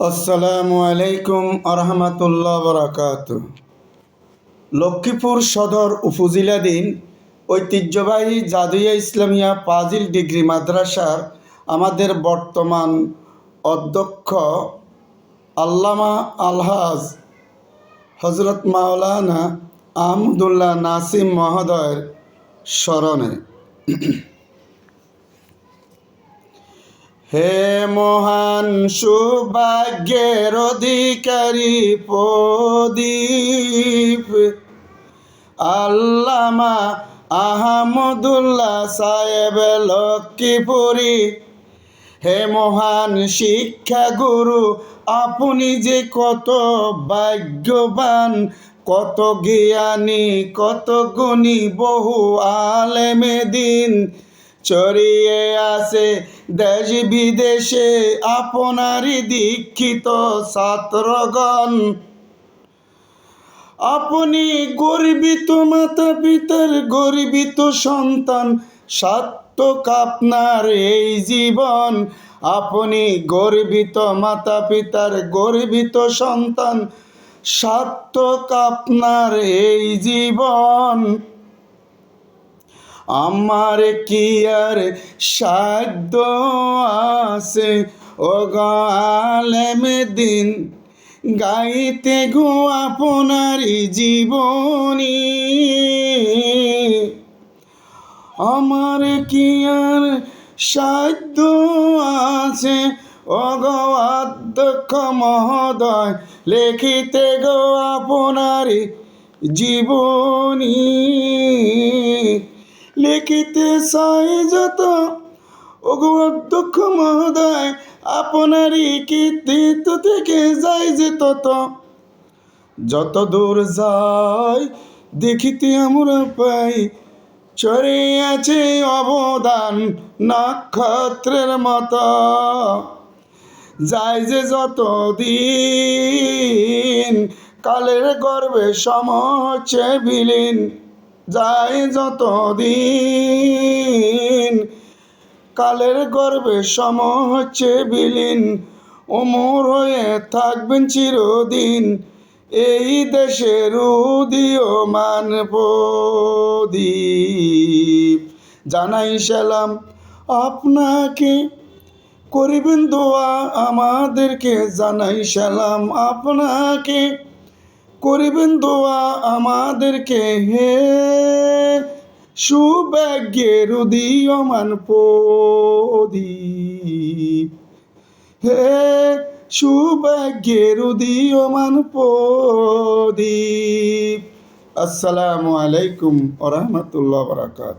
আসসালামু আলাইকুম আরহামাতুল্লাহ বরাকাত। লক্ষ্মীপুর সদর উপজেলাধীন ঐতিহ্যবাহী জাদুয়া ইসলামিয়া পাজিল ডিগ্রি মাদ্রাসার আমাদের বর্তমান অধ্যক্ষ আল্লামা আলহাজ হজরত মাওলানা আহমদুল্লাহ নাসিম মহোদয়ের স্মরণে। হে মহান সৌভাগ্যের অধিকারী প্রদীপ, আল্লামা আহমদুল্লাহ সাহেব লক্ষ্মীপুরী। হে মহান শিক্ষা গুরু আপনি যে কত ভাগ্যবান, কত জ্ঞানী, কত গুণী, বহু আলেমে দিন। ছড়িয়ে আছে দেশ বিদেশে আপনারই দীক্ষিত ছাত্রগণ। আপনি গর্বিত মাতা পিতার গর্বিত সন্তান সাত্তক আপনার এই জীবন। আপনি গর্বিত মাতা পিতার গর্বিত সন্তান সাত্তক আপনার এই জীবন। আমার কি আর সাধ্য আছে? ও দিন, গাইতে গো আপনারই জীবনী। আমার কি আর সাধ্য আছে? অগবাধ্যক্ষ মহোদয়, লিখিতে গো আপনারই জীবনী। লিখিতে চাই যত অগবাধ্যক্ষ মহোদয়, আপনারই কীর্তিত্ব থেকে যাই যে তত। যত দূর যাই, দেখিতে আমরা পাই চরে আছে অবদান নক্ষত্রের মতো। যায় যে যত দিন, কালের গর্বে সম হচ্ছে বিলীন। যায় যত দিন কালের গর্বে সম হচ্ছে বিলীন, অমর হয়ে থাকবেন চিরদিন। এই দেশের উদীয়মান প্রদীপ। জানাই সালাম আপনাকে, করিবেন দোয়া আমাদেরকে। জানাই সালাম আপনাকে করিবেন দোয়া আমাদেরকে, হে সুভাগ্যের উদীয়মান প্রদীপ। হে সুভাগ্যের উদীয়মান প্রদীপ। আসসালামু আলাইকুম ওরহমতুল্লাহ বরাকাত